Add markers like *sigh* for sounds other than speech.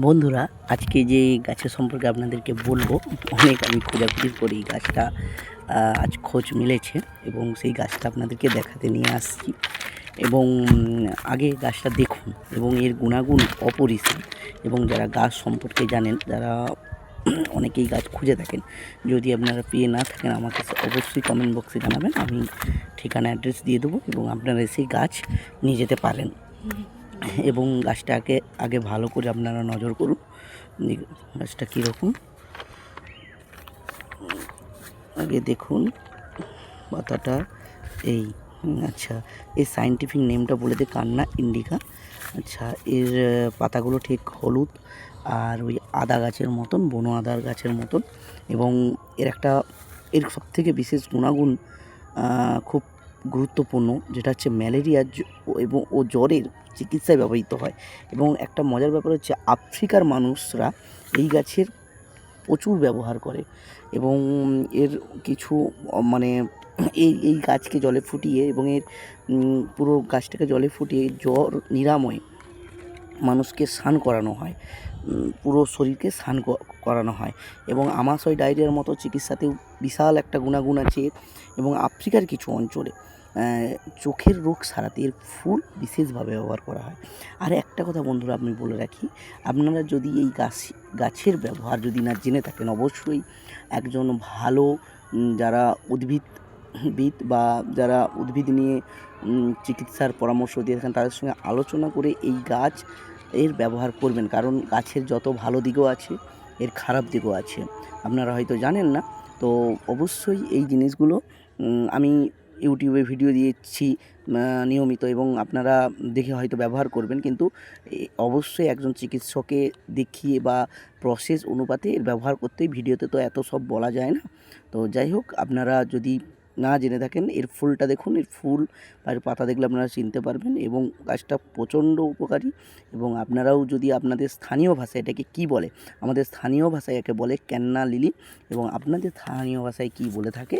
বন্ধুরা, আজকে যে গাছের সম্পর্কে আপনাদেরকে বলব, অনেক আমি খোঁজাখুঁজির পরে এই গাছটা আজ খোঁজ মিলেছে এবং সেই গাছটা আপনাদেরকে দেখাতে নিয়ে আসছি। এবং আগে গাছটা দেখুন এবং এর গুণাগুণ অপরিসীম এবং যারা গাছ সম্পর্কে জানেন, যারা *clears throat* অনেকেই গাছ খুঁজে থাকেন, যদি আপনারা পেয়ে না থাকেন, আমাকে অবশ্যই কমেন্ট বক্সে জানাবেন, আমি ঠিকানা অ্যাড্রেস দিয়ে দেবো এবং আপনারা সেই গাছ নিয়ে যেতে পারেন। এবং গাছটাকে আগে ভালো করে আপনারা নজর করুন। গাছটা কীরকম। আগে দেখুন, পাতাটা এই আচ্ছা এই সাইন্টিফিক নেমটা বলে দে, কান্না ইন্ডিকা। আচ্ছা এর পাতাগুলো ঠিক হলুদ আর ওই আদা গাছের মতন, বনো আদার গাছের মতন। এবং এর একটা, এর সবথেকে বিশেষ গুণাগুণ খুব গুরুত্বপূর্ণ, যেটা হচ্ছে ম্যালেরিয়া এবং ও জ্বরের চিকিৎসায় ব্যবহৃত হয়। এবং একটা মজার ব্যাপার হচ্ছে আফ্রিকার মানুষরা এই গাছের প্রচুর ব্যবহার করে এবং এর কিছু মানে এই এই গাছকে জলে ফুটিয়ে এবং এর পুরো গাছটাকে জলে ফুটিয়ে জ্বর নিরাময় মানুষকে স্নান করানো হয়। পুরো শরীরকে স্নান করানো হয় এবং আমাশয় ডায়রিয়ার মতো চিকিৎসাতেও বিশাল একটা গুণাগুণ আছে এবং আফ্রিকার কিছু অঞ্চলে চোখের রোগ সারাতে এর ফুল বিশেষভাবে ব্যবহার করা হয়। আর একটা কথা বন্ধুরা আমি বলে রাখি, আপনারা যদি এই গাছ, গাছের ব্যবহার যদি না জেনে থাকেন, অবশ্যই একজন ভালো যারা উদ্ভিদবিদ বা যারা উদ্ভিদ নিয়ে চিকিৎসার পরামর্শ দিয়ে থাকেন, তাদের সঙ্গে আলোচনা করে এই গাছ এর ব্যবহার করবেন। কারণ গাছের যত ভালো দিকও আছে, এর খারাপ দিকও আছে। আপনারা হয়তো জানেন না, তো অবশ্যই এই জিনিসগুলো আমি ইউটিউবে ভিডিও দিয়েছি নিয়মিত এবং আপনারা দেখে হয়তো ব্যবহার করবেন। কিন্তু অবশ্যই একজন চিকিৎসকে দেখিয়ে বা প্রসেস অনুপাতে এর ব্যবহার করতেই ভিডিওতে তো এত সব বলা যায় না। তো যাই হোক, আপনারা যদি না জেনে থাকেন, এর ফুলটা দেখুন, এর ফুল বা পাতা দেখলে আপনারা চিনতে পারবেন এবং গাছটা প্রচণ্ড উপকারী এবং আপনারাও যদি আপনাদের স্থানীয় ভাষায় এটাকে কি বলে, আমাদের স্থানীয় ভাষায় একে বলে ক্যান্না লিলি এবং আপনাদের স্থানীয় ভাষায় কি বলে থাকে